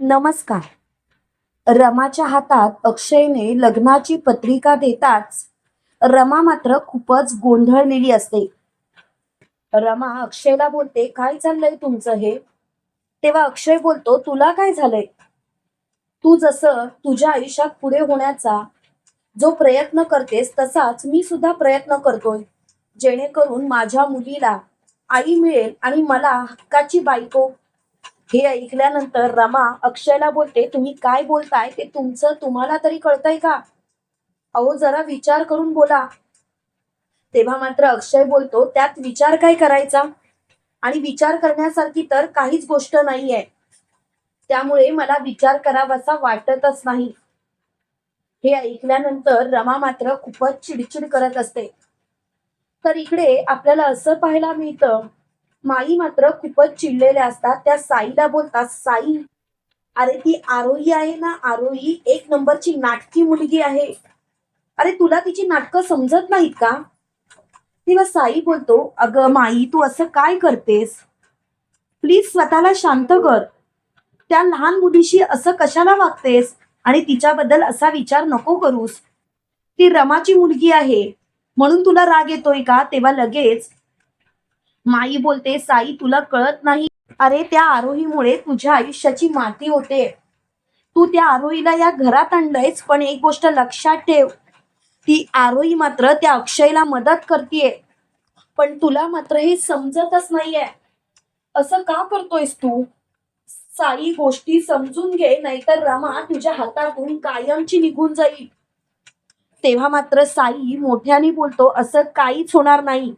नमस्कार. रमाच्या हातात अक्षयने लग्नाची पत्रिका देताच रमा मात्र खूपच गोंधळलेली असते. रमा अक्षयला बोलते काय चाललंय तुमचं हे? तेव्हा अक्षय बोलतो तुला काय झालंय? तू जसं तुझ्या आयुष्यात पुढे होण्याचा जो प्रयत्न करतेस तसाच मी सुद्धा प्रयत्न करतोय. जेणेकरून माझ्या मुलीला आई मिळेल आणि मला हक्काची बायको हे ऐकल्यानंतर रमा अक्षयला बोलते तुम्ही काय बोलताय? ते तुमचं तुम्हाला तरी कळतंय का? अहो जरा विचार करून बोला. तेव्हा मात्र अक्षय बोलतो त्यात विचार काय करायचा? आणि विचार करण्यासारखी तर काहीच गोष्ट नाहीये. त्यामुळे मला विचार करावासा वाटतच नाही. हे ऐकल्यानंतर रमा मात्र खूपच चिडचिड करत असते. तर इकडे आपल्याला असं पाहायला मिळतं माई मात्र खूपच चिडलेल्या असतात. त्या साईला बोलतात साई अरे ती आरोही आहे ना? आरोही एक नंबरची नाटकी मुलगी आहे. अरे तुला तिची नाटकं समजत नाहीत का? तेव्हा साई बोलतो अगं माई तू असं काय करतेस? प्लीज स्वतःला शांत कर. त्या लहान मुलीशी असं कशाला वागतेस? आणि तिच्याबद्दल असा विचार नको करूस. ती रमाची मुलगी आहे. म्हणून तुला राग येतोय का? तेव्हा लगेच माई बोलते साई तुला कळत नाही? अरे त्या आरोहीमुळे तुझ्या आयुष्याची माती होते. तू त्या आरोहीला या घरात आणलंयस पण एक गोष्ट लक्षात ठेव. ती आरोही मात्र त्या अक्षयला मदत करतीये. पण तुला मात्र हे समजतच नाहीये. असं का करतोयस तू? साई गोष्टी समजून घे नाहीतर रमा तुझ्या हातातून कायमची निघून जाईल. तेव्हा मात्र साई मोठ्याने बोलतो असं काहीच होणार नाही.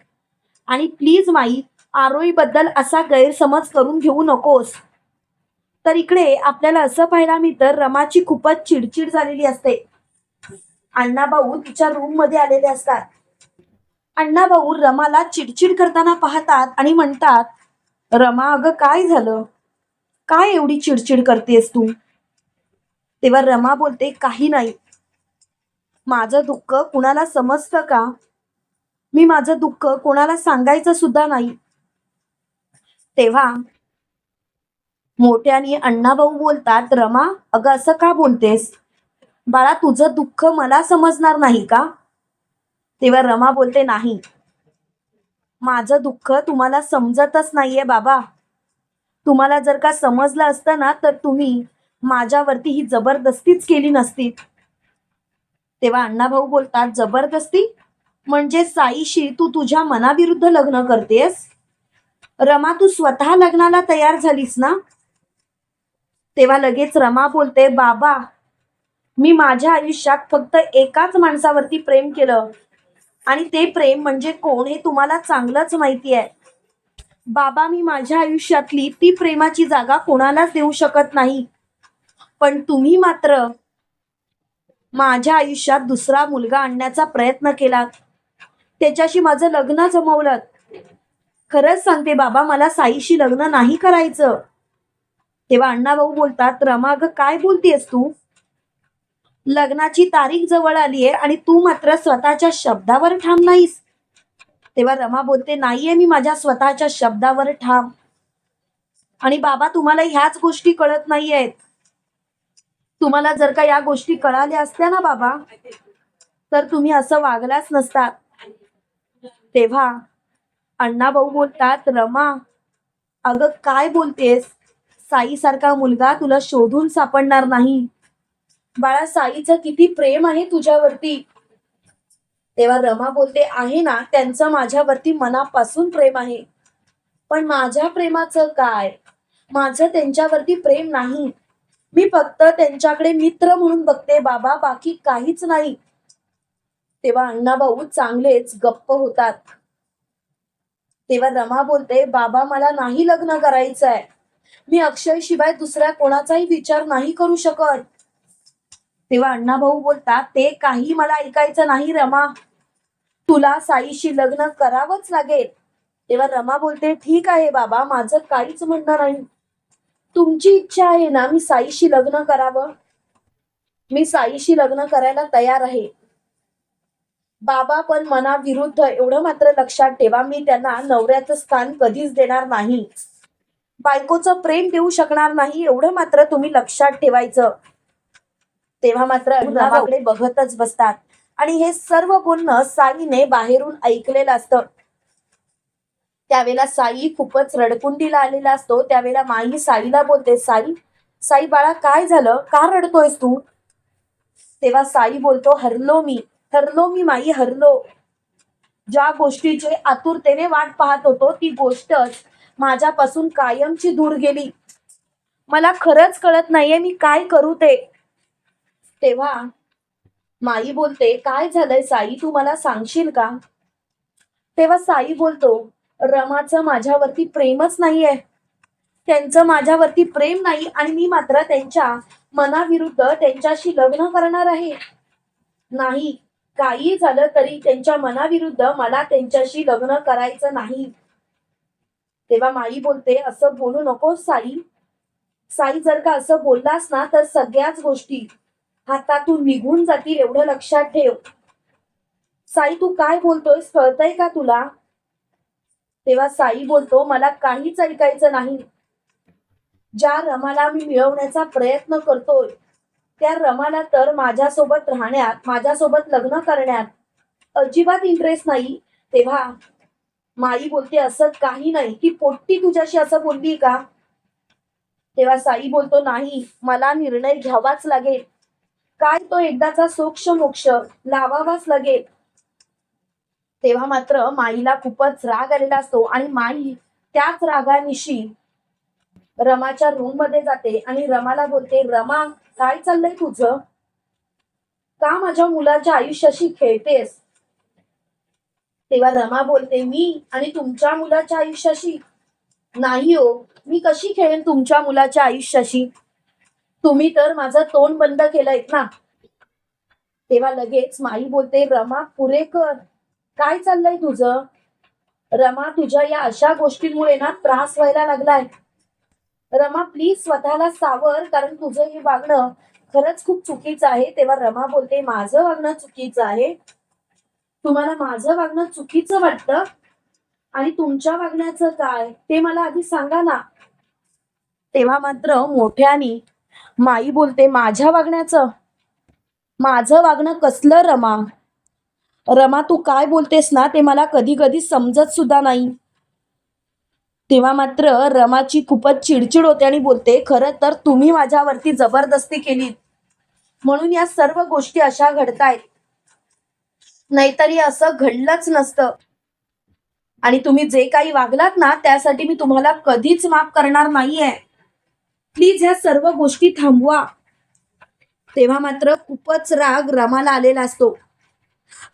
आणि प्लीज माई आरोई बद्दल असा गैरसमज करून घेऊ नकोस. तर इकडे आपल्याला असं पाहायला मिळतं रमाची खूपच चिडचिड झालेली असते. अण्णाभाऊ तिच्या रूममध्ये आलेले असतात. अण्णाभाऊ रमाला चिडचिड करताना पाहतात आणि म्हणतात रमा अगं काय झालं? काय एवढी चिडचिड करतेस तू? तेव्हा रमा बोलते काही नाही. माझं दुःख कुणाला समजतं का? मी माझं दुःख कोणाला सांगायचं सुद्धा नाही. तेव्हा मोठ्याने अण्णाभाऊ बोलतात रमा अगं असं का बोलतेस? बाळा तुझं दुःख मला समजणार नाही का? तेव्हा रमा बोलते नाही. माझं दुःख तुम्हाला समजतच नाहीये बाबा. तुम्हाला जर का समजलं असतं ना तर तुम्ही माझ्यावरती ही जबरदस्तीच केली नसती. तेव्हा अण्णाभाऊ बोलतात जबरदस्ती? म्हणजे साईशी तू तुझ्या मनाविरुद्ध लग्न करतेस? रमा तू स्वतः लग्नाला तयार झालीस ना? तेव्हा लगेच रमा बोलते बाबा मी माझ्या आयुष्यात फक्त एकाच माणसावरती प्रेम केलं. आणि ते प्रेम म्हणजे कोण हे तुम्हाला चांगलंच माहिती आहे. बाबा मी माझ्या आयुष्यातली ती प्रेमाची जागा कोणालाच देऊ शकत नाही. पण तुम्ही मात्र माझ्या आयुष्यात दुसरा मुलगा आणण्याचा प्रयत्न केलात. त्याच्याशी माझं लग्न जमवलं. खरंच सांगते बाबा मला साईशी लग्न नाही करायचं. तेव्हा अण्णा भाऊ बोलतात रमा अगं काय बोलतेस तू? लग्नाची तारीख जवळ आली आहे आणि तू मात्र स्वतःच्या शब्दावर ठाम नाहीस. तेव्हा रमा बोलते नाहीये मी माझ्या स्वतःच्या शब्दावर ठाम. आणि बाबा तुम्हाला ह्याच गोष्टी कळत नाही आहेत तुम्हाला जर का या गोष्टी कळाल्या असत्या ना बाबा तर तुम्ही असं वागलाच नसतात. तेव्हा अण्णाभाऊ बोलतात रमा अगं काय बोलतेस? साईसारखा मुलगा तुला शोधून सापडणार नाही. बाळा साईचं किती प्रेम आहे तुझ्यावरती. तेव्हा रमा बोलते आहे ना त्यांचं माझ्यावरती मनापासून प्रेम आहे. पण माझ्या प्रेमाचं काय? माझं त्यांच्यावरती प्रेम नाही. मी फक्त त्यांच्याकडे मित्र म्हणून बघते बाबा बाकी काहीच नाही. तेव्हा अण्णाभाऊ चांगलेच गप्प होतात. तेव्हा रमा बोलते बाबा मला नाही लग्न करायचं आहे मी अक्षय शिवाय दुसऱ्या कोणाचाही विचार नाही करू शकत. तेव्हा अण्णाभाऊ बोलतात ते काही मला ऐकायचं नाही रमा. तुला साईशी लग्न करावंच लागेल. तेव्हा रमा बोलते ठीक आहे बाबा माझं काहीच म्हणणं नाही. तुमची इच्छा आहे ना मी साईशी लग्न करावं? मी साईशी लग्न करायला तयार आहे. बाबा पण मनाविरुद्ध एवढं मात्र लक्षात ठेवा मी त्यांना नवऱ्याचं स्थान कधीच देणार नाही. बायकोचं प्रेम देऊ शकणार नाही एवढं मात्र तुम्ही लक्षात ठेवायचं. तेव्हा मात्र अर्णवाकडे बघतच बसतात. आणि हे सर्व बोलणं साईने बाहेरून ऐकलेलं असतं. त्यावेळेला साई खूपच रडकुंडीला आलेला असतो. त्यावेळेला माई साईला बोलते साई साई बाळा काय झालं? का रडतोयस तू? तेव्हा साई बोलतो हरलो मी. ठरलो मी माई हरलो. ज्या गोष्टीचे आतुरतेने वाट पाहत होतो ती गोष्टच माझ्यापासून कायमची दूर गेली. मला खरंच कळत नाहीये मी काय करू ते. तेव्हा माई बोलते काय झालंय साई तू मला सांगशील का? तेव्हा साई बोलतो रमाचं माझ्यावरती प्रेमच नाहीये. त्यांचं माझ्यावरती प्रेम नाही आणि मी मात्र त्यांच्या मनाविरुद्ध त्यांच्याशी लग्न करणार आहे. नाही काही झालं तरी त्यांच्या मनाविरुद्ध मला त्यांच्याशी लग्न करायचं नाही. तेव्हा माई बोलते असं बोलू नको साई. साई जर का असं बोललास ना तर सगळ्याच गोष्टी हातातून निघून जातील एवढं लक्षात ठेव. साई तू काय बोलतोयस? कळतंय का तुला? तेव्हा साई बोलतो मला काहीच ऐकायचं नाही. ज्या रमाला मी मिळवण्याचा प्रयत्न करतोय त्या रमाला तर माझ्यासोबत राहण्यात माझ्यासोबत लग्न करण्यात अजिबात इंटरेस्ट नाही. तेव्हा माई बोलते असं काही नाही. की पोट्टी तुझ्याशी असं बोलली का? तेव्हा साई बोलतो नाही मला निर्णय घ्यावाच लागेल. काय तो एकदाचा सोक्ष मोक्ष लावावाच लागेल. तेव्हा मात्र माईला खूपच राग आलेला असतो आणि माई त्याच रागानिशी रमाच्या रूममध्ये जाते आणि रमाला बोलते रमा काय चाललंय तुझं? का माझ्या मुलाच्या आयुष्याशी खेळतेस? तेव्हा रमा बोलते मी आणि तुमच्या मुलाच्या आयुष्याशी नाही हो. मी कशी खेळेन तुमच्या मुलाच्या आयुष्याशी? तुम्ही तर माझं तोंड बंद केलंय ना. तेव्हा लगेच माई बोलते रमा पुरे कर. काय चाललंय तुझं? रमा तुझ्या या अशा गोष्टींमुळे ना त्रास व्हायला लागलाय. रमा प्लीज स्वतःला सावर कारण तुझं हे वागणं खरंच खूप चुकीचं आहे. तेव्हा रमा बोलते माझं वागणं चुकीचं आहे. तुम्हाला माझं वागणं चुकीचं वाटतं? आणि तुमच्या वागण्याचं काय? ते मला आधी सांगा ना. तेव्हा मात्र मोठ्यानी माई बोलते माझ्या वागण्याचं? माझं वागणं कसलं रमा? रमा तू काय बोलतेस ना ते मला कधी कधी समजत सुद्धा नाही. तेव्हा मात्र रमाची खूपच चिडचिड होते आणि बोलते खरं तर तुम्ही माझ्यावरती जबरदस्ती केली म्हणून या सर्व गोष्टी अशा घडतायत. नाहीतरी असं घडलंच नसतं. आणि तुम्ही जे काही वागलात ना त्यासाठी मी तुम्हाला कधीच माफ करणार नाहीये. प्लीज ह्या सर्व गोष्टी थांबवा. तेव्हा मात्र खूपच राग रमाला आलेला असतो.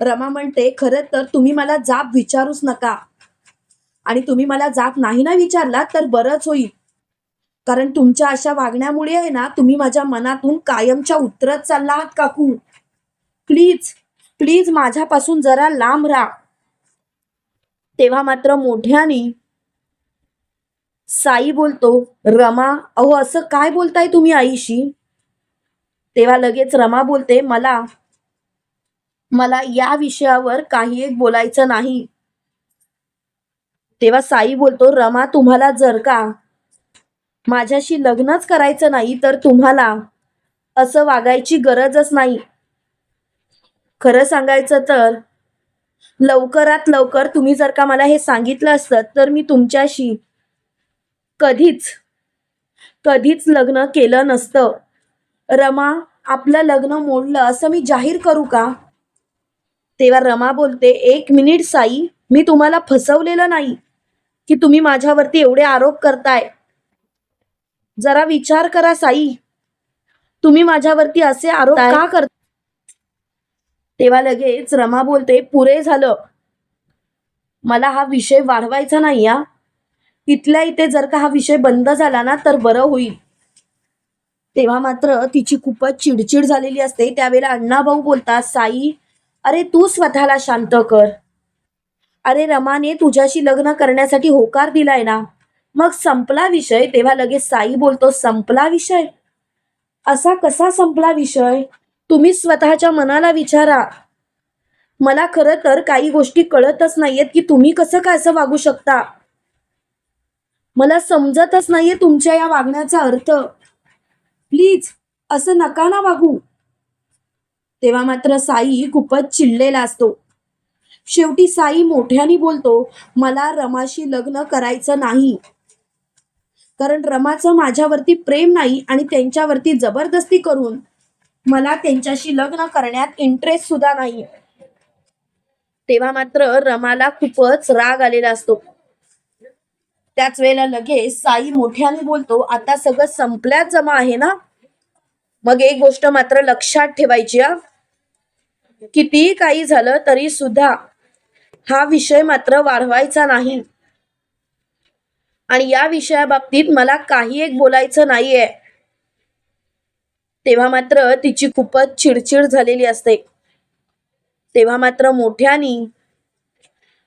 रमा म्हणते खरं तर तुम्ही मला जाब विचारूच नका. आणि तुम्ही मला जात नाही ना विचारला तर बरंच होईल. कारण तुमच्या अशा वागण्यामुळे आहे ना तुम्ही माझ्या मनातून कायमच्या उतरत चालला आहात काकू. प्लीज प्लीज माझ्यापासून जरा लांब राहा. तेव्हा मात्र मोठ्याने साई बोलतो रमा अहो असं काय बोलताय तुम्ही आईशी? तेव्हा लगेच रमा बोलते मला मला या विषयावर काही एक बोलायचं नाही. तेव्हा साई बोलतो रमा तुम्हाला जर का माझ्याशी लग्नच करायचं नाही तर तुम्हाला असं वागायची गरजच नाही. खरं सांगायचं तर लवकरात लवकर तुम्ही जर का मला हे सांगितलं असतं तर मी तुमच्याशी कधीच कधीच लग्न केलं नसतं. रमा आपलं लग्न मोडलं असं मी जाहीर करू का? तेव्हा रमा बोलते एक मिनिट साई मी तुम्हाला फसवलेलं नाही की तुम्ही माझ्यावरती एवढे आरोप करताय. जरा विचार करा साई. तुम्ही माझ्यावरती असे आरोप का कर तेव्हा लगेच रमा बोलते पुरे झालं. मला हा विषय वाढवायचा नाही या इथल्या इथे जर का हा विषय बंद झाला ना तर बरं होईल. तेव्हा मात्र तिची खूपच चिडचिड झालेली असते. त्यावेळेला अण्णा भाऊ बोलतात साई अरे तू स्वतःला शांत कर. अरे रमाने तुझ्याशी लग्न करण्यासाठी होकार दिलाय ना. मग संपला विषय तेव्हा लगेच साई बोलतो संपला विषय? असा कसा संपला विषय? तुम्ही स्वतःच्या मनाला विचारा. मला खरं तर काही गोष्टी कळतच नाहीयेत की तुम्ही कसं काय असं वागू शकता. मला समजतच नाहीये तुमच्या या वागण्याचा अर्थ. प्लीज असं नका ना वागू. तेव्हा मात्र साई खूपच चिडलेला असतो. शेवटी साई मोठ्याने बोलतो मला रमाशी लग्न करायचं नाही. कारण रमाचं माझ्यावरती प्रेम नाही आणि त्यांच्यावरती जबरदस्ती करून मला त्यांच्याशी लग्न करण्यात इंटरेस्ट सुद्धा नाही. तेव्हा मात्र रमाला खूपच राग आलेला असतो. त्याच वेळेला लगेच साई मोठ्याने बोलतो आता सगळं संपल्यात जमा आहे ना? मग एक गोष्ट मात्र लक्षात ठेवायची कितीही काही झालं तरी सुद्धा हा विषय मात्र वाढवायचा नाही. आणि या विषयाबाबतीत मला काही एक बोलायचं नाहीये. तेव्हा मात्र तिची खूपच चिडचिड झालेली असते. तेव्हा मात्र मोठ्यानी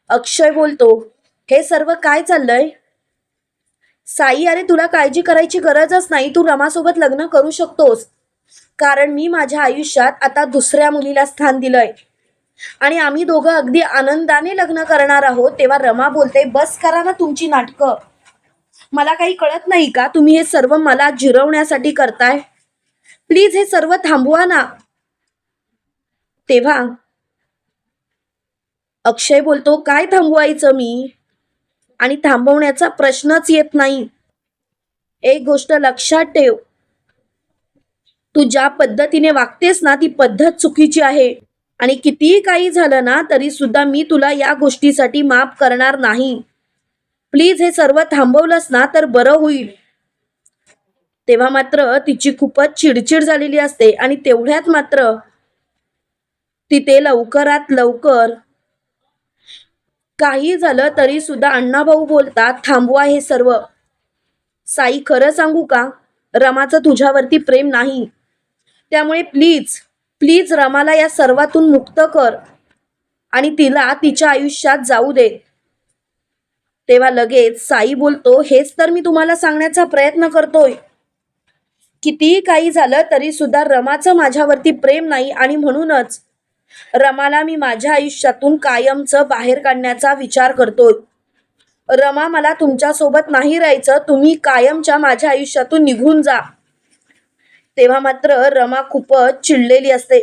अक्षय बोलतो हे सर्व काय चाललंय? साई अरे तुला काळजी करायची गरजच नाही. तू रमासोबत लग्न करू शकतोस. कारण मी माझ्या आयुष्यात आता दुसऱ्या मुलीला स्थान दिलंय. आणि आम्ही दोघं अगदी आनंदाने लग्न करणार आहोत. तेव्हा रमा बोलते बस करा ना तुमची नाटकं. मला काही कळत नाही का? तुम्ही हे सर्व मला जिरवण्यासाठी करताय? प्लीज हे सर्व थांबवा ना. तेव्हा अक्षय बोलतो काय थांबवायचं मी? आणि थांबवण्याचा प्रश्नच येत नाही. एक गोष्ट लक्षात ठेव. तू ज्या पद्धतीने वागतेस ना ती पद्धत चुकीची आहे. आणि कितीही काही झालं ना तरी सुद्धा मी तुला या गोष्टीसाठी माफ करणार नाही. प्लीज हे सर्व थांबवलंस ना तर बरं होईल. तेव्हा मात्र तिची खूपच चिडचिड झालेली असते आणि तेवढ्यात मात्र तिथे लवकरात लवकर काही झालं तरी सुद्धा अण्णाभाऊ बोलतात थांबवा हे सर्व. साई खरं सांगू का? रमाचं तुझ्यावरती प्रेम नाही. त्यामुळे प्लीज प्लीज रमाला या सर्वातून मुक्त कर आणि तिला तिच्या आयुष्यात जाऊ दे. तेव्हा लगेच साई बोलतो हेच तर मी तुम्हाला सांगण्याचा प्रयत्न करतोय. कितीही काही झालं तरी सुद्धा रमाचं माझ्यावरती प्रेम नाही आणि म्हणूनच रमाला मी माझ्या आयुष्यातून कायमचं बाहेर काढण्याचा विचार करतोय. रमा मला तुमच्यासोबत नाही राहायचं. तुम्ही कायमच्या माझ्या आयुष्यातून निघून जा. तेव्हा मात्र रमा खूपच चिडलेली असते.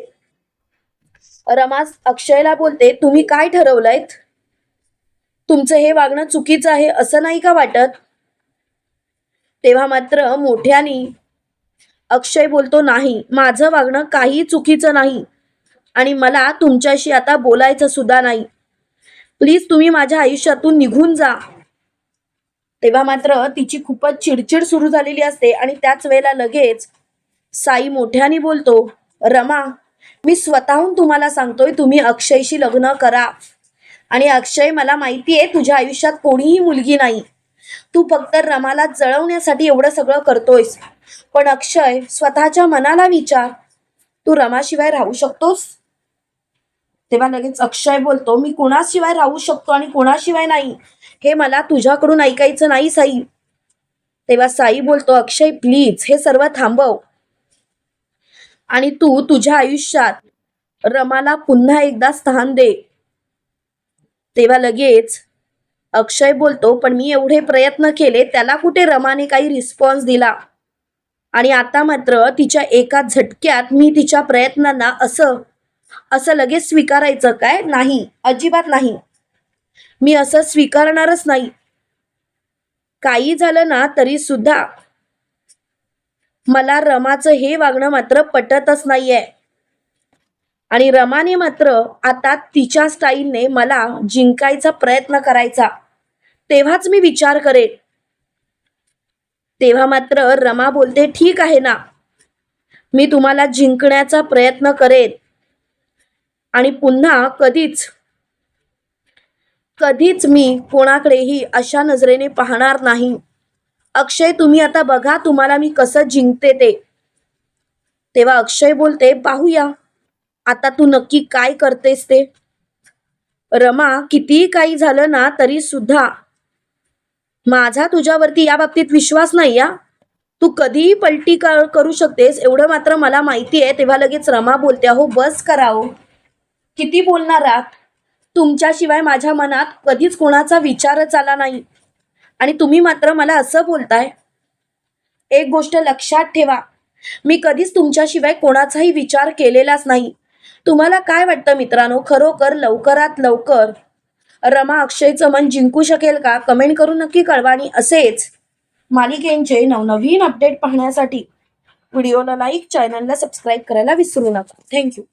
रमा अक्षयला बोलते तुम्ही काय ठरवलंयत? तुमचं हे वागणं चुकीचं आहे असं नाही का वाटत? तेव्हा मात्र मोठ्यानी अक्षय बोलतो नाही माझं वागणं काही चुकीचं नाही आणि मला तुमच्याशी आता बोलायचं सुद्धा नाही. प्लीज तुम्ही माझ्या आयुष्यातून निघून जा. तेव्हा मात्र तिची खूपच चिडचिड सुरू झालेली असते आणि त्याच वेळेला लगेच साई मोठ्याने बोलतो रमा मी स्वतःहून तुम्हाला सांगतोय तुम्ही अक्षयशी लग्न करा. आणि अक्षय मला माहिती आहे तुझ्या आयुष्यात कोणीही मुलगी नाही. तू फक्त रमाला जळवण्यासाठी एवढं सगळं करतोयस. पण अक्षय स्वतःच्या मनाला विचार. तू रमाशिवाय राहू शकतोस? तेव्हा लगेच अक्षय बोलतो मी कोणाशिवाय राहू शकतो आणि कोणाशिवाय नाही. हे मला तुझ्याकडून ऐकायचं नाही साई. तेव्हा साई बोलतो अक्षय प्लीज हे सर्व थांबव. आणि तू तुझ्या आयुष्यात रमाला पुन्हा एकदा स्थान दे. तेव्हा लगेच अक्षय बोलतो पण मी एवढे प्रयत्न केले त्याला कुठे रमाने काही रिस्पॉन्स दिला? आणि आता मात्र तिच्या एका झटक्यात मी तिच्या प्रयत्नांना असं असं लगेच स्वीकारायचं काय? नाही अजिबात नाही. मी असं स्वीकारणारच नाही. काही झालं ना तरी सुद्धा मला रमाचं हे वागणं मात्र पटतच नाहीये. आणि रमाने मात्र आता तिच्या स्टाईलने मला जिंकायचा प्रयत्न करायचा. तेव्हाच मी विचार करेन. तेव्हा मात्र रमा बोलते ठीक आहे ना. मी तुम्हाला जिंकण्याचा प्रयत्न करेन. आणि पुन्हा कधीच कधीच मी कोणाकडेही अशा नजरेने पाहणार नाही. अक्षय तुम्ही आता बघा तुम्हाला मी कसं जिंकते ते. तेव्हा अक्षय बोलते पाहूया. आता तू नक्की काय करतेस ते? रमा कितीही काही झालं ना तरी सुद्धा. माझा तुझ्यावरती या बाबतीत विश्वास नाही या तू कधीही पलटी कर- करू शकतेस. एवढं मात्र मला माहिती आहे. तेव्हा लगेच रमा बोलते अहो बस कराओ हो. किती बोलणार आहात? तुमच्याशिवाय माझ्या मनात कधीच कोणाचा विचारच आला नाही. आणि तुम्ही मात्र मला असं बोलताय एक गोष्ट लक्षात ठेवा. मी कधीच तुमच्याशिवाय कोणाचाही विचार केलेलाच नाही. तुम्हाला काय वाटतं मित्रांनो? खरोखर लवकरात लवकर रमा अक्षयचं मन जिंकू शकेल का? कमेंट करून नक्की कळवा आणि असेच मालिकेंचे नवनवीन अपडेट पाहण्यासाठी व्हिडिओला लाईक चॅनलला सबस्क्राईब करायला विसरू नका. थँक्यू.